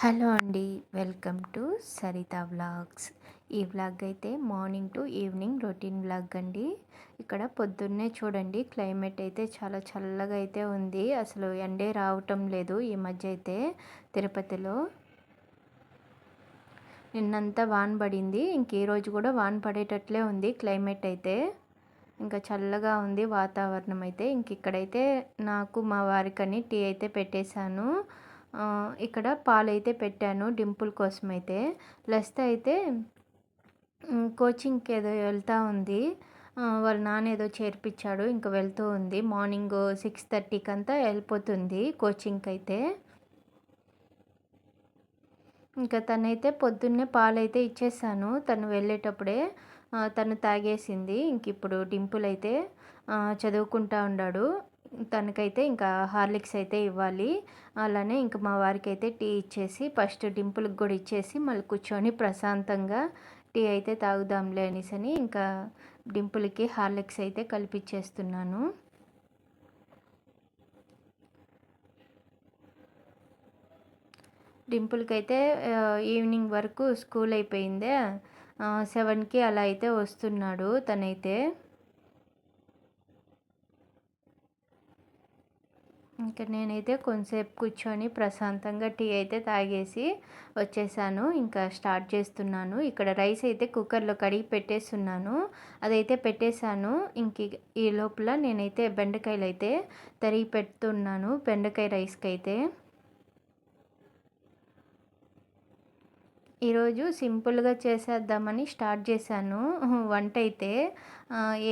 Hello అండి welcome to Saritha vlogs. ఈ vlog అయితే morning to evening routine vlog అండి. ఇక్కడ పొద్దున్నే చూడండి క్లైమేట్ అయితే చాలా చల్లగా అయితే ఉంది. అసలు ఎండే రావటం లేదు ఈ మధ్య అయితే తిరుపతిలో. నిన్నంతా వాన పడింది ఇంక ఈరోజు కూడా వాన పడేటట్లే ఉంది క్లైమేట్ అయితే. ఇంకా చల్లగా ఉంది వాతావరణం అయితే. ఇంక ఇక్కడైతే నాకు మా వారికని టీ అయితే పెట్టేశాను. ఇక్కడ పాలైతే పెట్టాను డింపుల్ కోసం అయితే లెస్త అయితే కోచింగ్కి ఏదో వెళ్తూ ఉంది. వాళ్ళ నాన్న ఏదో చేర్పించాడు ఇంకా వెళ్తూ ఉంది. మార్నింగ్ సిక్స్ థర్టీకి అంతా వెళ్ళిపోతుంది కోచింగ్కి అయితే ఇంకా తనైతే పొద్దున్నే పాలైతే ఇచ్చేసాను. తను వెళ్ళేటప్పుడే తను తాగేసింది. ఇంక ఇప్పుడు డింపుల్ అయితే చదువుకుంటా ఉన్నాడు తనకైతే ఇంకా హార్లిక్స్ అయితే ఇవ్వాలి. అలానే ఇంకా మా వారికి అయితే టీ ఇచ్చేసి ఫస్ట్ డింపుల్కి కూడా ఇచ్చేసి మళ్ళీ కూర్చొని ప్రశాంతంగా టీ అయితే తాగుదాంలే అనేసి అని ఇంకా డింపుల్కి హార్లిక్స్ అయితే కలిపిచ్చేస్తున్నాను. డింపుల్కి అయితే ఈవినింగ్ వరకు స్కూల్ అయిపోయిందే. సెవెన్కి అలా అయితే వస్తున్నాడు తనైతే. ఇంకా నేనైతే కొంతసేపు కూర్చొని ప్రశాంతంగా టీ అయితే తాగేసి వచ్చేసాను. ఇంకా స్టార్ట్ చేస్తున్నాను. ఇక్కడ రైస్ అయితే కుక్కర్లో కడిగి పెట్టేస్తున్నాను. అదైతే పెట్టేశాను. ఇంక ఈ లోపల నేనైతే బెండకాయలు అయితే తరిగి పెడుతున్నాను. బెండకాయ రైస్కి అయితే ఈరోజు సింపుల్గా చేసేద్దామని స్టార్ట్ చేశాను. వంట అయితే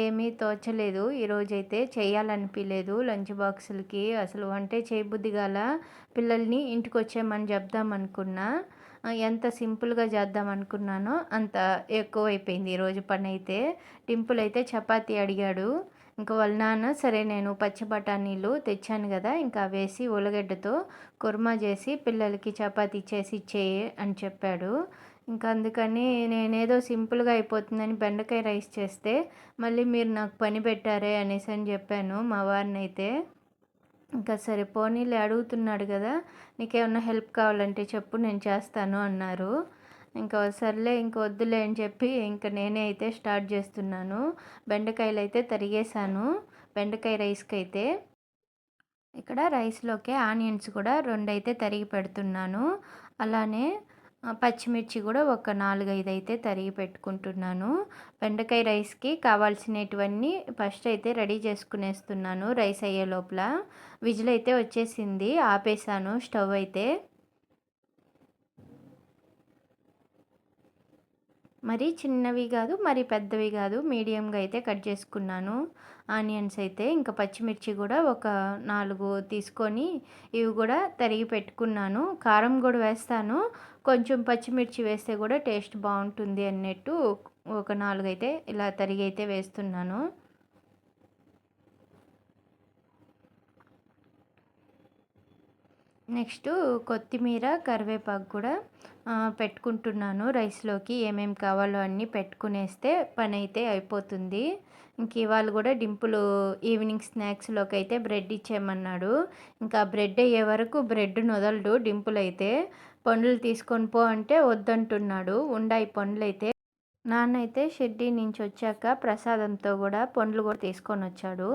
ఏమీ తోచలేదు. ఈరోజైతే చేయాలనిపించలేదు లంచ్ బాక్సులకి. అసలు వంటే చేయబుద్ధి గల పిల్లల్ని ఇంటికి వచ్చేయమని చెప్దామనుకున్నా ఎంత సింపుల్గా చేద్దాం అనుకున్నానో అంత ఎక్కువైపోయింది ఈరోజు పని అయితే టింపుల్ అయితే చపాతీ అడిగాడు. ఇంకా వాళ్ళ నాన్న సరే నేను పచ్చి బఠానీలు తెచ్చాను కదా ఇంకా వేసి ఉల్లగడ్డతో కుర్మా చేసి పిల్లలకి చపాతీ చేసి ఇచ్చేయి అని చెప్పాడు. ఇంకా అందుకని నేనేదో సింపుల్గా అయిపోతుందని బెండకాయ రైస్ చేస్తే మళ్ళీ మీరు నాకు పని పెట్టారే అనేసి అని చెప్పాను మా వారిని అయితే ఇంకా సరే పోనీలే అడుగుతున్నాడు కదా నీకేమన్నా హెల్ప్ కావాలంటే చెప్పు నేను చేస్తాను అన్నారు. ఇంకా సర్లే ఇంక వద్దులే అని చెప్పి ఇంకా నేనే అయితే స్టార్ట్ చేస్తున్నాను. బెండకాయలు అయితే తరిగేసాను బెండకాయ రైస్కి అయితే ఇక్కడ రైస్లోకి ఆనియన్స్ కూడా రెండు అయితే తరిగి పెడుతున్నాను. అలానే పచ్చిమిర్చి కూడా ఒక నాలుగైదు అయితే తరిగి పెట్టుకుంటున్నాను. బెండకాయ రైస్కి కావాల్సినటువన్నీ ఫస్ట్ అయితే రెడీ చేసుకునేస్తున్నాను రైస్ అయ్యే లోపల. విజిల్ అయితే వచ్చేసింది ఆపేసాను స్టవ్ అయితే. మరి చిన్నవి కాదు మరి పెద్దవి కాదు. మీడియంగా అయితే కట్ చేసుకున్నాను. ఆనియన్స్ అయితే ఇంకా పచ్చిమిర్చి కూడా ఒక నాలుగు తీసుకొని ఇవి కూడా తరిగి పెట్టుకున్నాను. కారం కూడా వేస్తాను. కొంచెం పచ్చిమిర్చి వేస్తే కూడా టేస్ట్ బాగుంటుంది అన్నట్టు ఒక నాలుగు అయితే ఇలా తరిగి అయితే వేస్తున్నాను. నెక్స్ట్ కొత్తిమీర కరివేపాకు కూడా పెట్టుకుంటున్నాను రైస్లోకి. ఏమేమి కావాలో అన్నీ పెట్టుకునేస్తే పని అయితే అయిపోతుంది. ఇంక ఇవాళ కూడా డింపులు ఈవినింగ్ స్నాక్స్లోకి అయితే బ్రెడ్ ఇచ్చేయమన్నాడు. ఇంకా బ్రెడ్ అయ్యే వరకు బ్రెడ్ నొదలడు డింపులు అయితే పండ్లు తీసుకొని పో అంటే వద్దంటున్నాడు. ఉండాయి పండ్లు అయితే నాన్న అయితే షెడ్డీ నుంచి వచ్చాక ప్రసాదంతో కూడా పండ్లు కూడా తీసుకొని వచ్చాడు.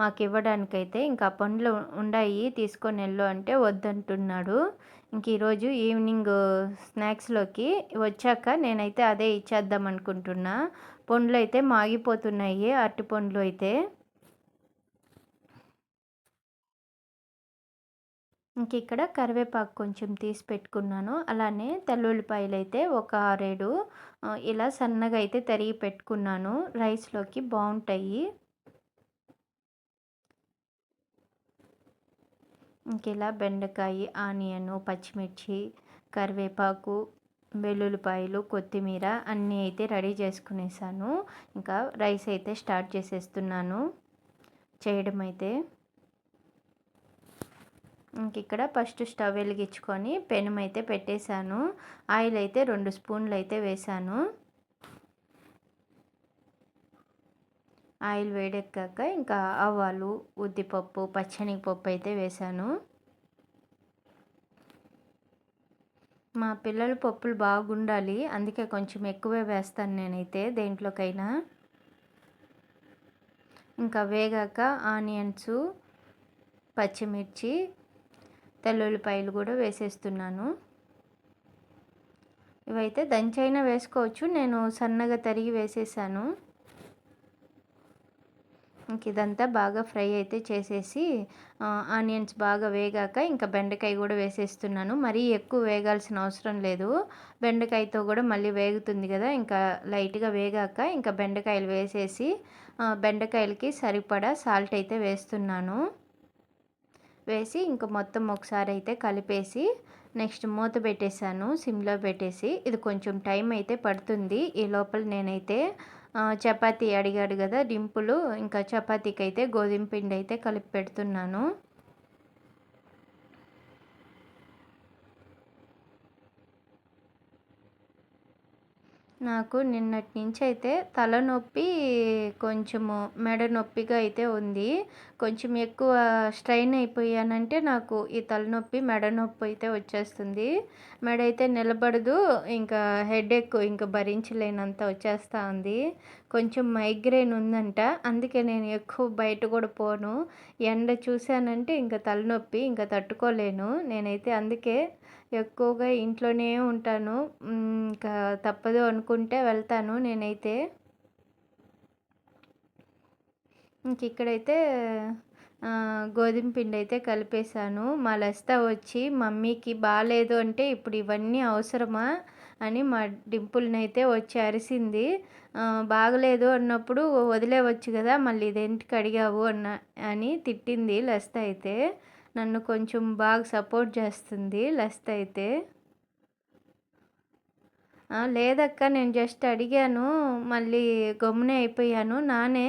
మాకు ఇవ్వడానికైతే ఇంకా పండ్లు ఉండాయి తీసుకొని వెళ్ళు అంటే వద్దంటున్నాడు. ఇంక ఈరోజు ఈవినింగ్ స్నాక్స్లోకి వచ్చాక నేనైతే అదే ఇచ్చేద్దాం అనుకుంటున్నా. పండ్లు అయితే మాగిపోతున్నాయి అరటి పండ్లు అయితే. ఇంక ఇక్కడ కరివేపాకు కొంచెం తీసి పెట్టుకున్నాను. అలానే తెల్లుల్లిపాయలు అయితే ఒక ఆరేడు ఇలా సన్నగా అయితే తరిగి పెట్టుకున్నాను. రైస్లోకి బాగుంటాయి ఇలా బెండకాయ ఆనియన్ పచ్చిమిర్చి కరివేపాకు వెల్లుల్లిపాయలు కొత్తిమీర అన్నీ అయితే రెడీ చేసుకునేసాను. ఇంకా రైస్ అయితే స్టార్ట్ చేసేస్తున్నాను. చేయడం అయితే. ఇంక ఇక్కడ ఫస్ట్ స్టవ్ వెలిగించుకొని పెనం అయితే పెట్టేశాను. ఆయిల్ అయితే రెండు స్పూన్లు అయితే వేసాను ఆయిల్ వేడెక్కాక ఇంకా ఆవాలు ఉద్దిపప్పు పచ్చనిపప్పు అయితే వేసాను. మా పిల్లల పప్పులు బాగుండాలి అందుకే కొంచెం ఎక్కువే వేస్తాను నేనైతే దేంట్లోకైనా. ఇంకా వేగాక ఆనియన్స్ పచ్చిమిర్చి తెల్లుల్లిపాయలు కూడా వేసేస్తున్నాను. ఇవైతే దంచైనా వేసుకోవచ్చు నేను సన్నగా తరిగి వేసేసాను. ఇదంతా బాగా ఫ్రై అయితే చేసేసి ఆనియన్స్ బాగా వేగాక ఇంకా బెండకాయ కూడా వేసేస్తున్నాను. మరీ ఎక్కువ వేగాల్సిన అవసరం లేదు. బెండకాయతో కూడా మళ్ళీ వేగుతుంది కదా ఇంకా లైట్గా వేగాక ఇంకా బెండకాయలు వేసేసి బెండకాయలకి సరిపడా సాల్ట్ అయితే వేస్తున్నాను. వేసి ఇంకా మొత్తం ఒకసారి అయితే కలిపేసి నెక్స్ట్ మూత పెట్టేశాను సిమ్లో పెట్టేసి. ఇది కొంచెం టైం అయితే పడుతుంది. ఈ లోపల నేనైతే చపాతీ అడిగాడు కదా డింపులు ఇంకా చపాతీకి అయితే గోధుమ పిండి అయితే కలిపి పెడుతున్నాను. నాకు నిన్నటి నుంచి అయితే తలనొప్పి కొంచెము మెడ నొప్పిగా అయితే ఉంది. కొంచెం ఎక్కువ స్ట్రైన్ అయిపోయానంటే నాకు ఈ తలనొప్పి మెడ నొప్పి అయితే వచ్చేస్తుంది. మెడ అయితే నిలబడదు ఇంకా హెడేక్ ఇంకా భరించలేనంత వచ్చేస్తూ ఉంది. కొంచెం మైగ్రేన్ ఉందంట అందుకే నేను ఎక్కువ బయట కూడా పోను. ఎండ చూశానంటే ఇంకా తలనొప్పి ఇంకా తట్టుకోలేను. నేనైతే అందుకే ఎక్కువగా ఇంట్లోనే ఉంటాను. ఇంకా తప్పదు అనుకుంటే వెళ్తాను నేనైతే. ఇంక ఇక్కడైతే గోధుమ పిండి అయితే కలిపేశాను. మా లస్తా వచ్చి మమ్మీకి బాగాలేదు అంటే ఇప్పుడు ఇవన్నీ అవసరమా? అని మా డింపుల్ని అయితే వచ్చి అరిసింది. బాగలేదు అన్నప్పుడు వదిలేవచ్చు కదా మళ్ళీ ఇదేంటి అడిగావు? అన్న అని తిట్టింది లస్త అయితే. నన్ను కొంచెం బాగా సపోర్ట్ చేస్తుంది లస్త అయితే. లేదక్క నేను జస్ట్ అడిగాను మళ్ళీ గమ్మునే అయిపోయాను నానే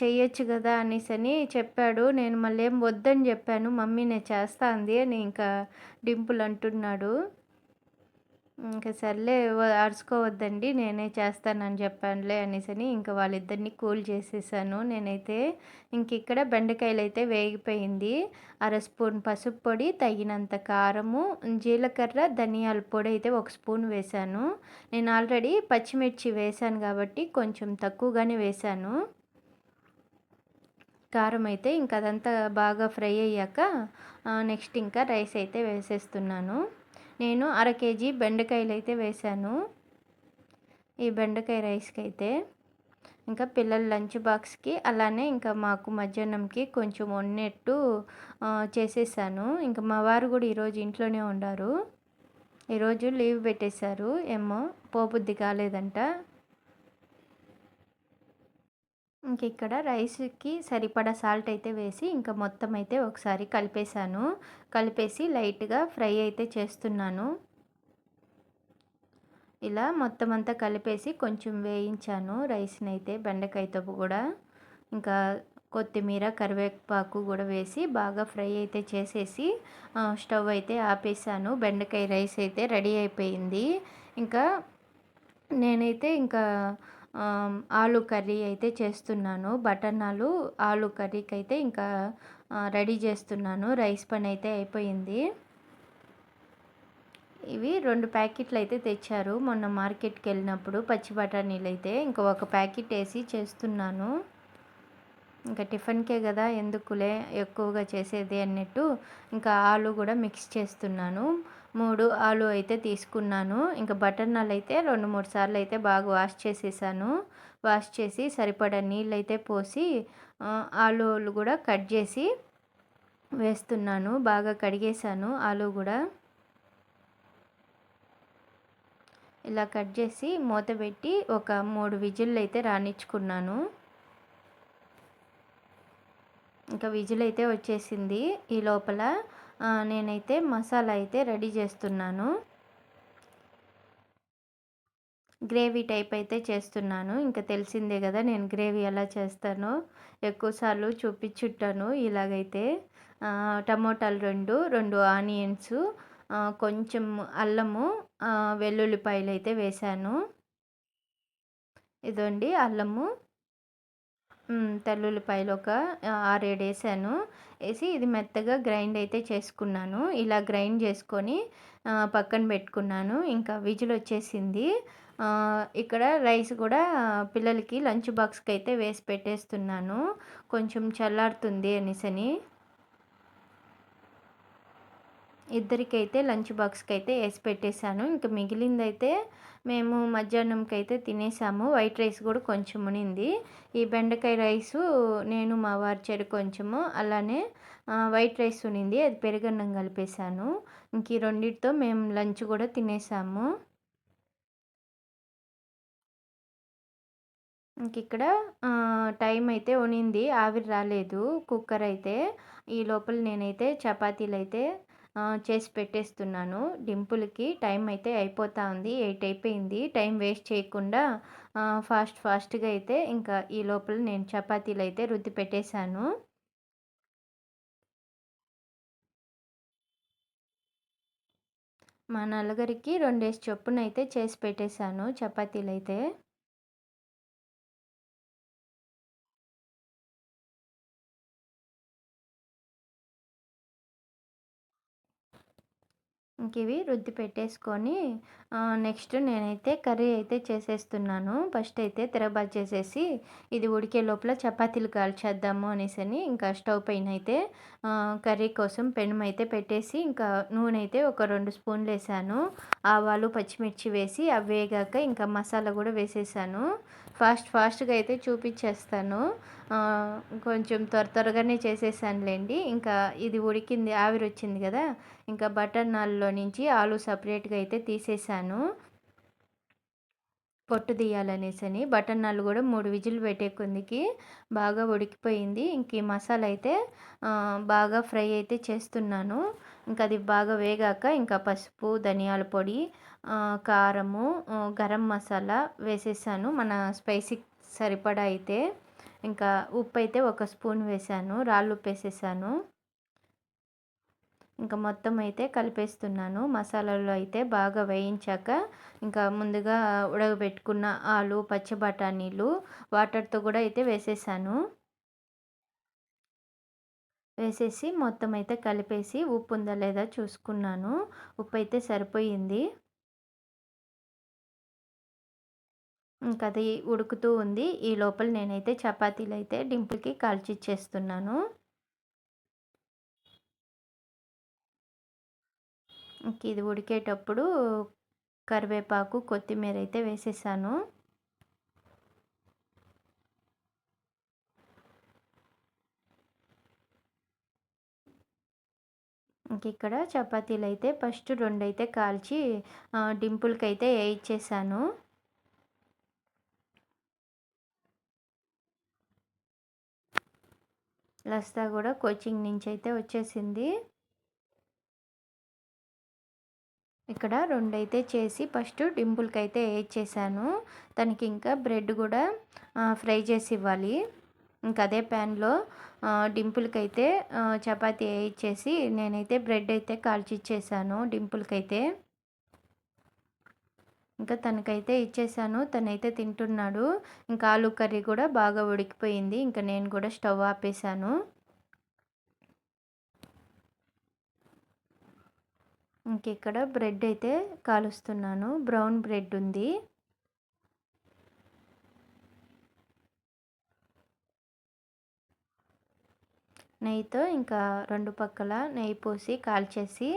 చెయ్యొచ్చు కదా అనేసి అని చెప్పాడు. నేను మళ్ళీ ఏం వద్దని చెప్పాను మమ్మీ నేను చేస్తా అంది అని ఇంకా డింపుల్ అంటున్నాడు. ఇంకా సర్లే అరుచుకోవద్దండి నేనే చేస్తానని చెప్పానులే అనేసి ఇంకా వాళ్ళిద్దరిని కూల్ చేసేసాను. నేనైతే ఇంక ఇక్కడ బెండకాయలు అయితే వేగిపోయింది. అర స్పూన్ పసుపు పొడి తగినంత కారము జీలకర్ర ధనియాల పొడి అయితే ఒక స్పూన్ వేశాను. నేను ఆల్రెడీ పచ్చిమిర్చి వేశాను కాబట్టి కొంచెం తక్కువగానే వేశాను. కారం అయితే ఇంకా అదంతా బాగా ఫ్రై అయ్యాక నెక్స్ట్ ఇంకా రైస్ అయితే వేసేస్తున్నాను. నేను అర కేజీ బెండకాయలు అయితే వేశాను. ఈ బెండకాయ రైస్కి అయితే ఇంకా పిల్లల లంచ్ బాక్స్కి అలానే ఇంకా మాకు మధ్యాహ్నంకి కొంచెం వండినట్టు చేసేసాను. ఇంకా మా వారు కూడా ఈరోజు ఇంట్లోనే ఉండారు. ఈరోజు లీవ్ పెట్టేశారు. ఏమో పోబుద్ది కాలేదంట. ఇంక ఇక్కడ రైస్కి సరిపడా సాల్ట్ అయితే వేసి ఇంకా మొత్తం అయితే ఒకసారి కలిపేశాను. కలిపేసి లైట్గా ఫ్రై అయితే చేస్తున్నాను. ఇలా మొత్తం అంతా కలిపేసి కొంచెం వేయించాను రైస్ని అయితే బెండకాయతో కూడా. ఇంకా కొత్తిమీర కరివేపాకు కూడా వేసి బాగా ఫ్రై అయితే చేసేసి స్టవ్ అయితే ఆపేసాను బెండకాయ రైస్ అయితే రెడీ అయిపోయింది. ఇంకా నేనైతే ఇంకా ఆలు కర్రీ అయితే చేస్తున్నాను బటర్ ఆలు కర్రీకి అయితే ఇంకా రెడీ చేస్తున్నాను. రైస్ పని అయితే అయిపోయింది. ఇవి రెండు ప్యాకెట్లు అయితే తెచ్చారు. మొన్న మార్కెట్కి వెళ్ళినప్పుడు పచ్చి బఠానీలు అయితే ఇంకా ఒక ప్యాకెట్ వేసి చేస్తున్నాను. ఇంకా టిఫిన్కే కదా ఎందుకులే ఎక్కువగా చేసేది అన్నట్టు ఇంకా ఆలు కూడా మిక్స్ చేస్తున్నాను. మూడు ఆలు అయితే తీసుకున్నాను. ఇంకా బటర్ నాలు అయితే రెండు మూడు సార్లు అయితే బాగా వాష్ చేసేసాను. వాష్ చేసి సరిపడా నీళ్ళు అయితే పోసి ఆలులు కూడా కట్ చేసి వేస్తున్నాను. బాగా కడిగేసాను ఆలు కూడా. ఇలా కట్ చేసి మూత పెట్టి ఒక మూడు విజిల్లు అయితే రాణించుకున్నాను ఇంకా విజిల్ అయితే వచ్చేసింది ఈ లోపల. నేనైతే మసాలా అయితే రెడీ చేస్తున్నాను. గ్రేవీ టైప్ అయితే చేస్తున్నాను. ఇంకా తెలిసిందే కదా నేను గ్రేవీ ఎలా చేస్తానో. ఎక్కువసార్లు చూపించుట్టాను ఇలాగైతే. టమోటాలు రెండు రెండు ఆనియన్స్ కొంచెం అల్లము వెల్లుల్లిపాయలు అయితే వేశాను. ఇదండి అల్లము. తెల్లుల్లిపాయలు ఒక ఆరేడు వేసాను వేసి ఇది మెత్తగా గ్రైండ్ అయితే చేసుకున్నాను. ఇలా గ్రైండ్ చేసుకొని పక్కన పెట్టుకున్నాను. ఇంకా విజిల్ వచ్చేసింది ఇక్కడ రైస్ కూడా పిల్లలకి లంచ్ బాక్స్కి అయితే వేసి పెట్టేస్తున్నాను. కొంచెం చల్లారుతుంది అనేసని. ఇద్దరికైతే లంచ్ బాక్స్కి అయితే వేసి పెట్టేశాను. ఇంకా మిగిలిందైతే మేము మధ్యాహ్నంకి అయితే తినేసాము. వైట్ రైస్ కూడా కొంచెం ఉనింది. ఈ బెండకాయ రైసు నేను మా వారి చెడు కొంచెము అలానే వైట్ రైస్ ఉనింది. అది పెరుగన్నం కలిపేశాను. ఇంక ఈ రెండింటితో మేము లంచ్ కూడా తినేసాము. ఇంక ఇక్కడ టైం అయితే ఉనింది. ఆవిరి రాలేదు. కుక్కర్ అయితే ఈ లోపల నేనైతే చపాతీలు అయితే చేసి పెట్టేస్తున్నాను. డింపుల్కి టైం అయితే అయిపోతా ఉంది ఎయిట్ అయిపోయింది. టైం వేస్ట్ చేయకుండా ఫాస్ట్ ఫాస్ట్గా అయితే ఇంకా ఈ లోపల నేను చపాతీలు అయితే రుద్ది పెట్టేశాను. మా నలుగురికి రెండేసి చొప్పున అయితే చేసి పెట్టేశాను చపాతీలు అయితే. ఇంక ఇవి రుద్ది పెట్టేసుకొని నెక్స్ట్ నేనైతే కర్రీ అయితే చేసేస్తున్నాను. ఫస్ట్ అయితే తిరగబాత్ చేసేసి ఇది ఉడికే లోపల చపాతీలు కాల్చేద్దాము అనేసి అని ఇంకా స్టవ్ పైన అయితే కర్రీ కోసం పెనం అయితే పెట్టేసి ఇంకా నూనె అయితే ఒక రెండు స్పూన్లు వేసాను. ఆవాలు పచ్చిమిర్చి వేసి అవి వేగాక ఇంకా మసాలా కూడా వేసేసాను. ఫాస్ట్ ఫాస్ట్గా అయితే చూపించేస్తాను. కొంచెం త్వర త్వరగానే చేసేసానులేండి. ఇంకా ఇది ఉడికింది ఆవిరి వచ్చింది కదా. ఇంకా బటర్ నాల్లో నుంచి ఆలు సపరేట్గా అయితే తీసేసాను. పొట్టు తీయాలనేసని బటర్ నాలు కూడా మూడు విజిల్ పెట్టే కొందికి బాగా ఉడికిపోయింది. ఇంక ఈ మసాలా అయితే బాగా ఫ్రై అయితే చేస్తున్నాను. ఇంకా అది బాగా వేగాక ఇంకా పసుపు ధనియాల పొడి కారము గరం మసాలా వేసేసాను. మన స్పైసీ సరిపడా అయితే. ఇంకా ఉప్పు అయితే ఒక స్పూన్ వేసాను. రాళ్ళు ఉప్పు వేసేసాను ఇంకా మొత్తం అయితే కలిపేస్తున్నాను. మసాలాలో అయితే బాగా వేయించాక ఇంకా ముందుగా ఉడకబెట్టుకున్న ఆలు పచ్చి బఠానీలు వాటర్తో కూడా అయితే వేసేసాను. వేసేసి మొత్తం అయితే కలిపేసి ఉప్పు ఉందా లేదా చూసుకున్నాను. ఉప్పు అయితే సరిపోయింది. ఇంకా అది ఉడుకుతూ ఉంది. ఈ లోపల నేనైతే చపాతీలు అయితే డింపుల్కి కాల్చిచ్చేస్తున్నాను. ఇది ఉడికేటప్పుడు కరివేపాకు కొత్తిమీర అయితే వేసేసాను. ఇక్కడ చపాతీలు అయితే ఫస్ట్ రెండు అయితే కాల్చి డింపుల్కి అయితే వేయించేసాను. లస్తా కూడా కోచింగ్ నుంచి అయితే వచ్చేసింది. ఇక్కడ రెండైతే చేసి ఫస్ట్ డింపుల్కి అయితే వేసేసాను తనకి ఇంకా బ్రెడ్ కూడా ఫ్రై చేసి ఇవ్వాలి. ఇంకా అదే ప్యాన్లో డింపుల్కి అయితే చపాతీ వేయించేసి నేనైతే బ్రెడ్ అయితే కాల్చి ఇచ్చేసాను డింపుల్కి అయితే ఇంకా తనకైతే ఇచ్చేసాను. తనైతే తింటున్నాడు. ఇంకా ఆలు కర్రీ కూడా బాగా ఉడికిపోయింది. ఇంకా నేను కూడా స్టవ్ ఆపేసాను. ఇంక ఇక్కడ బ్రెడ్ అయితే కాలుస్తున్నాను. బ్రౌన్ బ్రెడ్ ఉంది. నెయ్యితో ఇంకా రెండు పక్కల నెయ్యి పోసి కాల్చేసి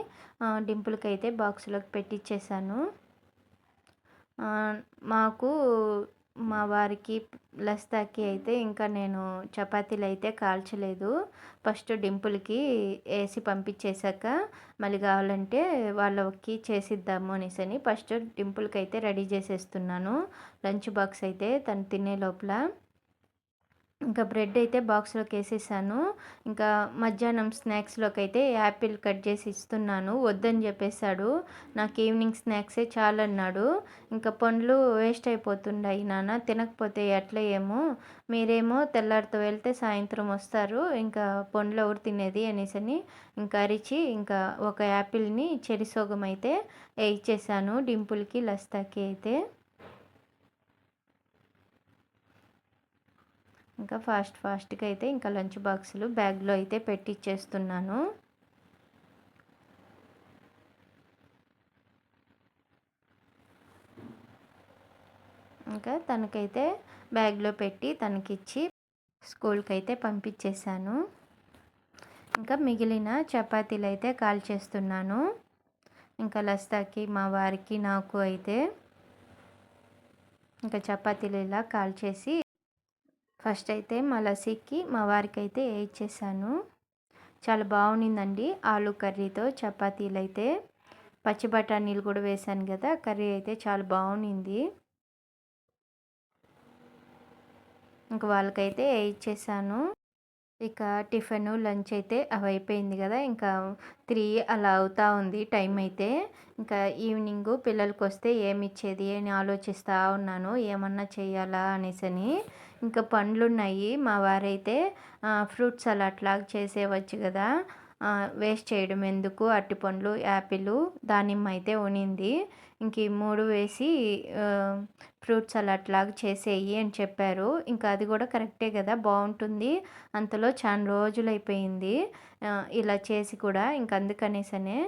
డింపుల్కి అయితే బాక్స్లోకి పెట్టించేసాను మాకు మా వారికి లస్తాకి అయితే ఇంకా నేను చపాతీలు అయితే కాల్చలేదు. ఫస్ట్ డింపుల్కి వేసి పంపించేశాక మళ్ళీ కావాలంటే వాళ్ళకి చేసిద్దాము అనేసి ఫస్ట్ డింపుల్కి అయితే రెడీ చేసేస్తున్నాను. లంచ్ బాక్స్ అయితే తను తినే లోపల. ఇంకా బ్రెడ్ అయితే బాక్స్లోకి వేసేసాను. ఇంకా మధ్యాహ్నం స్నాక్స్లోకి అయితే యాపిల్ కట్ చేసి ఇస్తున్నాను. వద్దని చెప్పేశాడు. నాకు ఈవినింగ్ స్నాక్సే చాలన్నాడు. ఇంకా పండ్లు వేస్ట్ అయిపోతుండాయి నాన్న. తినకపోతే ఎట్లా ఏమో? మీరేమో తెల్లారితో వెళ్తే సాయంత్రం వస్తారు. ఇంకా పండ్లు ఎవరు తినేది అనేసని ఇంకా అరిచి ఇంకా ఒక యాపిల్ని చెరిసోగం అయితే ఇచ్చేసాను డింపుల్కి లస్తాకి అయితే. ఇంకా ఫాస్ట్ ఫాస్ట్గా అయితే ఇంకా లంచ్ బాక్సులు బ్యాగ్లో అయితే పెట్టిచ్చేస్తున్నాను. ఇంకా తనకైతే బ్యాగ్లో పెట్టి తనకిచ్చి స్కూల్కి అయితే పంపించేశాను ఇంకా మిగిలిన చపాతీలు అయితే కాల్ చేస్తున్నాను. ఇంకా లస్తాకి మా వారికి నాకు అయితే ఇంకా చపాతీలు ఇలా కాల్ చేసి ఫస్ట్ అయితే మా లస్సీకి మా వారికి అయితే వేయించేసాను చాలా బాగుండిందండి ఆలు కర్రీతో చపాతీలు అయితే పచ్చి బఠానీలు కూడా వేసాను కదా కర్రీ అయితే చాలా బాగుండింది ఇంక వాళ్ళకైతే వేయించేసాను ఇక టిఫిన్ లంచ్ అయితే అవి అయిపోయింది కదా. ఇంకా త్రీ అలా అవుతా ఉంది టైం అయితే. ఇంకా ఈవినింగ్ పిల్లలకి వస్తే ఏమి ఇచ్చేది అని ఆలోచిస్తూ ఉన్నాను ఏమన్నా చేయాలా అనేసని ఇంకా పండ్లు ఉన్నాయి మా వారైతే ఫ్రూట్స్ అలా అట్లా చేసేవచ్చు కదా. వేస్ట్ చేయడం ఎందుకు? అరటిపండ్లు యాపిల్ దానిమ్మ అయితే ఉనింది. ఇంక ఈ మూడు వేసి ఫ్రూట్స్ సలాడ్ లాగా చేసేయి అని చెప్పారు. ఇంకా అది కూడా కరెక్టే కదా బాగుంటుంది. అంతలో చాలా రోజులు అయిపోయింది ఇలా చేసి కూడా ఇంక అందుకనేసనే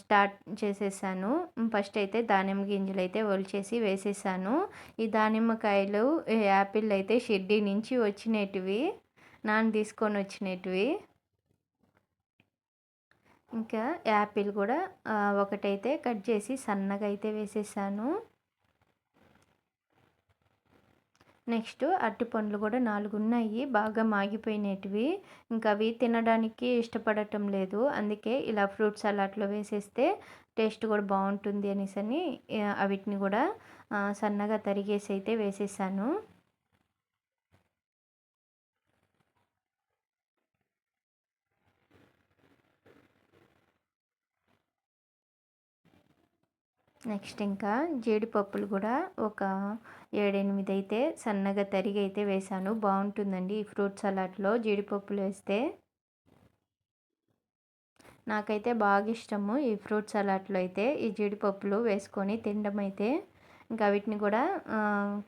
స్టార్ట్ చేసేసాను. ఫస్ట్ అయితే దానిమ్మ గింజలు అయితే ఒలిచేసి వేసేసాను. ఈ దానిమ్మకాయలు యాపిల్ అయితే షెడ్డీ నుంచి వచ్చినటివి నాన్న తీసుకొని వచ్చినటివి. ఇంకా యాపిల్ కూడా ఒకటైతే కట్ చేసి సన్నగా అయితే వేసేసాను. నెక్స్ట్ అరటి పండ్లు కూడా నాలుగు ఉన్నాయి బాగా మాగిపోయినవి ఇంకా అవి తినడానికి ఇష్టపడటం లేదు అందుకే ఇలా ఫ్రూట్స్ సలాడ్లో వేసేస్తే టేస్ట్ కూడా బాగుంటుంది అనేసి అని వీటిని కూడా సన్నగా తరిగేసి అయితే వేసేసాను. నెక్స్ట్ ఇంకా జీడిపప్పులు కూడా ఒక ఏడెనిమిది అయితే సన్నగా తరిగి అయితే వేసాను. బాగుంటుందండి ఈ ఫ్రూట్ సలాడ్లో జీడిపప్పులు వేస్తే. నాకైతే బాగా ఇష్టము ఈ ఫ్రూట్ సలాడ్లో అయితే ఈ జీడిపప్పులు వేసుకొని తినడం అయితే ఇంకా వీటిని కూడా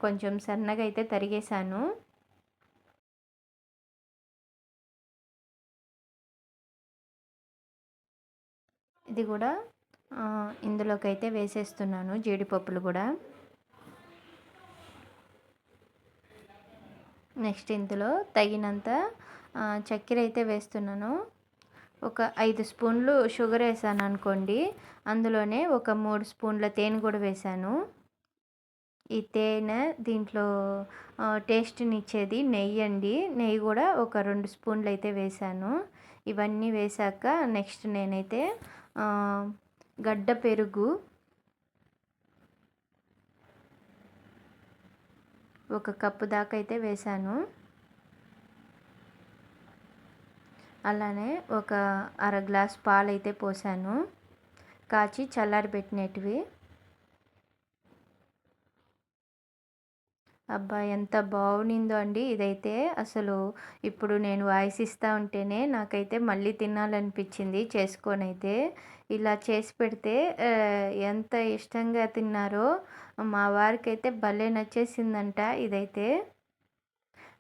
కొంచెం సన్నగా అయితే తరిగేసాను. ఇది కూడా ఇందులోకి అయితే వేసేస్తున్నాను జీడిపప్పులు కూడా. నెక్స్ట్ ఇందులో తగినంత చక్కెర అయితే వేస్తున్నాను. ఒక ఐదు స్పూన్లు షుగర్ వేసాను అనుకోండి అందులోనే ఒక మూడు స్పూన్ల తేనె కూడా వేసాను. ఈ తేనె దీంట్లో టేస్ట్ని ఇచ్చేది నెయ్యి అండి. నెయ్యి కూడా ఒక రెండు స్పూన్లు అయితే వేసాను. ఇవన్నీ వేసాక నెక్స్ట్ నేనైతే గడ్డ పెరుగు ఒక కప్పు దాకా అయితే వేసాను అలానే ఒక అర గ్లాస్ పాలు అయితే పోసాను కాచి చల్లారి అబ్బా! ఎంత బాగునిందో అండి ఇదైతే. అసలు ఇప్పుడు నేను వాయిస్ ఇస్తూ ఉంటేనే నాకైతే మళ్ళీ తినాలనిపించింది చేసుకొని అయితే ఇలా చేసి పెడితే ఎంత ఇష్టంగా తిన్నారో మా వారికి అయితే భలే నచ్చేసిందంట ఇదైతే.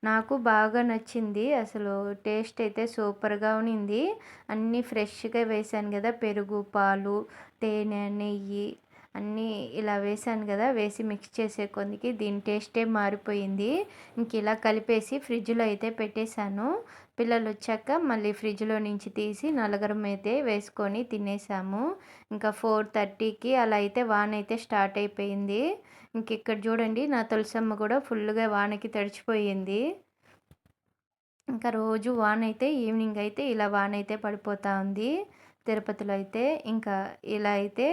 నాకు బాగా నచ్చింది. అసలు టేస్ట్ అయితే సూపర్గా ఉన్నింది అన్నీ ఫ్రెష్గా వేసాను కదా పెరుగు పాలు తేనె నెయ్యి అన్నీ ఇలా వేసాను కదా వేసి మిక్స్ చేసే కొందికి దీని టేస్టే మారిపోయింది. ఇంక ఇలా కలిపేసి ఫ్రిడ్జ్లో అయితే పెట్టేశాను. పిల్లలు వచ్చాక మళ్ళీ ఫ్రిడ్జ్లో నుంచి తీసి నలగరం అయితే వేసుకొని తినేసాము. ఇంకా ఫోర్ థర్టీకి అలా అయితే వాన అయితే స్టార్ట్ అయిపోయింది. ఇంక ఇక్కడ చూడండి నా తులసమ్మ కూడా ఫుల్గా వానకి తడిచిపోయింది. ఇంకా రోజు వాన అయితే ఈవినింగ్ అయితే ఇలా వాన అయితే పడిపోతూ ఉంది. తిరుపతిలో అయితే ఇంకా ఇలా అయితే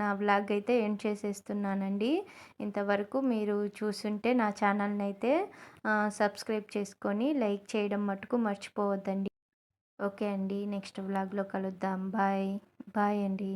నా బ్లాగ్ అయితే ఎండ్ చేసేస్తున్నానండి. ఇంతవరకు మీరు చూసుంటే నా ఛానల్ని అయితే సబ్స్క్రైబ్ చేసుకొని లైక్ చేయడం మటుకు మర్చిపోవద్దండి. ఓకే అండి. నెక్స్ట్ బ్లాగ్లో కలుద్దాం. బాయ్. బాయ్ అండి.